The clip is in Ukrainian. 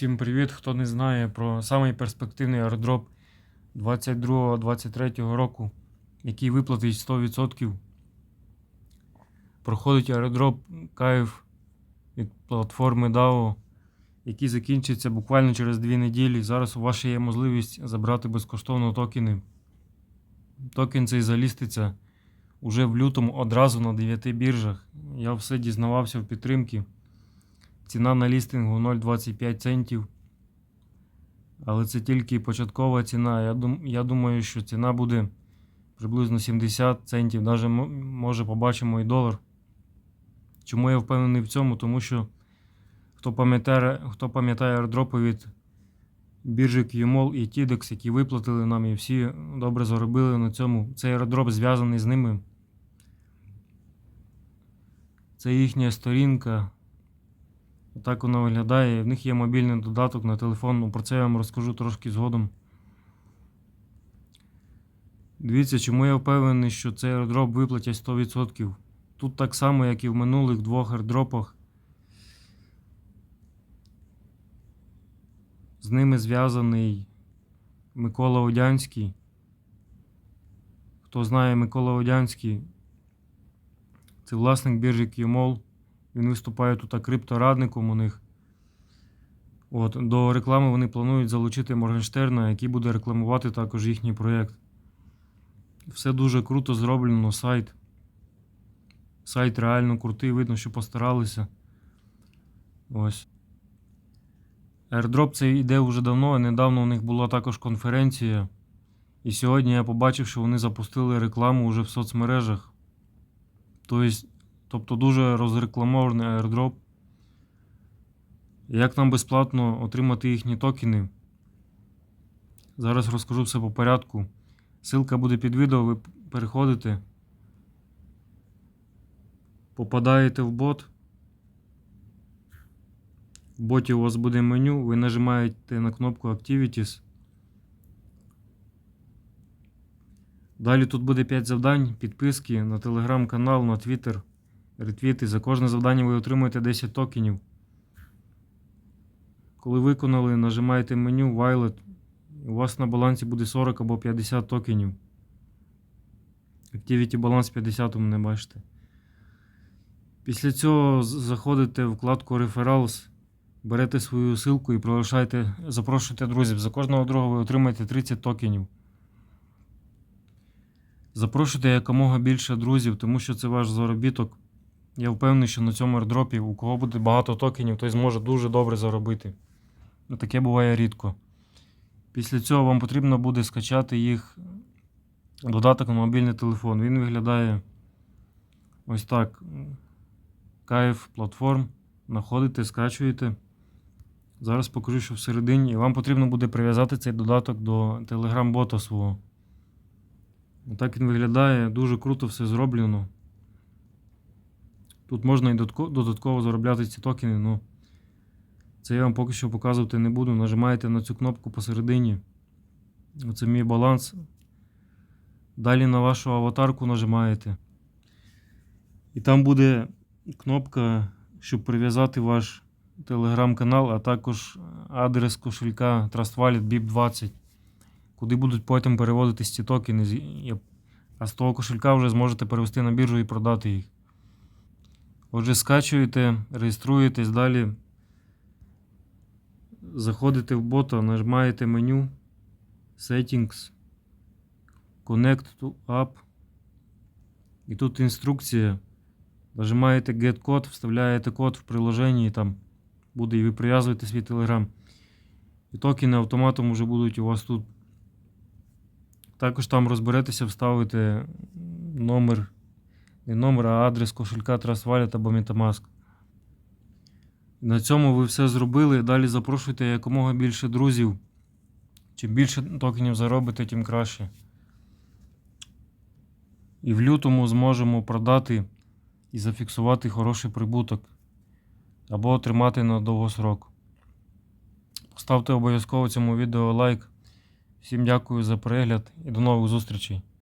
Всім привіт! Хто не знає про самий перспективний аеродроп 22-23 року, який виплатить 100%. Проходить аеродроп Кайф від платформи DAO, який закінчиться буквально через 2 неділі. Зараз у вас є можливість забрати безкоштовно токени. Токен цей заліститься уже в лютому одразу на 9 біржах. Я все дізнавався в підтримки. Ціна на лістингу 0,25 центів. Але це тільки початкова ціна. Я, дум, я думаю, що ціна буде приблизно 70 центів. Навіть може побачимо і долар. Чому я впевнений в цьому? Тому що хто пам'ятає, хто пам'ятає аеродропи від біржі QMOL і TIDEX, які виплатили нам і всі добре заробили на цьому. Цей аеродроп зв'язаний з ними. Це їхня сторінка. Так воно виглядає. В них є мобільний додаток на телефон. Ну, Про це я вам розкажу трошки згодом. Дивіться, чому я впевнений, що цей аеродроп виплатять 100%. Тут так само, як і в минулих двох аеродропах. З ними зв'язаний Микола Одянський. Хто знає Микола Одянський, це власник біржі QMOL. Він виступає тут крипторадником у них. От, До реклами вони планують залучити Моргенштерна, який буде рекламувати також їхній проєкт. Все дуже круто зроблено, сайт. Сайт реально крутий, видно, що постаралися. Ось. Airdrop цей йде вже давно, недавно у них була також конференція. І сьогодні я побачив, що вони запустили рекламу вже в соцмережах. Тобто Тобто дуже розрекламований airdrop. Як нам безплатно отримати їхні токени? Зараз розкажу все по порядку. Силка буде під відео, ви переходите. Попадаєте в бот. В боті у вас буде меню, ви нажимаєте на кнопку Activities. Далі тут буде 5 завдань, підписки на телеграм-канал, на Twitter ретвіти. За кожне завдання ви отримуєте 10 токенів. Коли виконали, нажимаєте меню Wallet. У вас на балансі буде 40 або 50 токенів. Activity баланс 50 у мене бачите. Після цього заходите в вкладку Referrals, берете свою ссылку і приглашайте, запрошуйте друзів. За кожного друга ви отримаєте 30 токенів. Запрошуйте якомога більше друзів, тому що це ваш заробіток. Я впевнений, що на цьому airdropі у кого буде багато токенів, той зможе дуже добре заробити. Ну, Таке буває рідко. Після цього вам потрібно буде скачати їх додаток на мобільний телефон. Він виглядає ось так. Кайф платформ. Находите, скачуєте. Зараз покажу, що всередині. І вам потрібно буде прив'язати цей додаток до Telegram-бота свого. Так він виглядає, дуже круто все зроблено. Тут можна і додатково заробляти ці токени, ну це я вам поки що показувати не буду. Нажимаєте на цю кнопку посередині. Оце мій баланс. Далі на вашу аватарку нажимаєте. І там буде кнопка, щоб прив'язати ваш телеграм-канал, а також адрес кошелька Trust Wallet BIP20, куди будуть потім переводитись ці токени. А з того кошелька вже зможете перевести на біржу і продати їх. Отже, скачуєте, реєструєтесь далі. Заходите в бота, нажимаєте меню Settings, Connect to App. І тут інструкція. Нажимаєте Get код, вставляєте код в приложенні там буде, і ви прив'язуєте свій Telegram. І токени автоматом вже будуть у вас тут. Також там розберетеся, вставите номер не номер, а адрес кошелька Trust Wallet або Metamask. На цьому ви все зробили. Далі запрошуйте якомога більше друзів. Чим більше токенів заробите, тим краще. І в лютому зможемо продати і зафіксувати хороший прибуток або отримати на довгосрок. Поставте обов'язково цьому відео лайк. Всім дякую за перегляд і до нових зустрічей!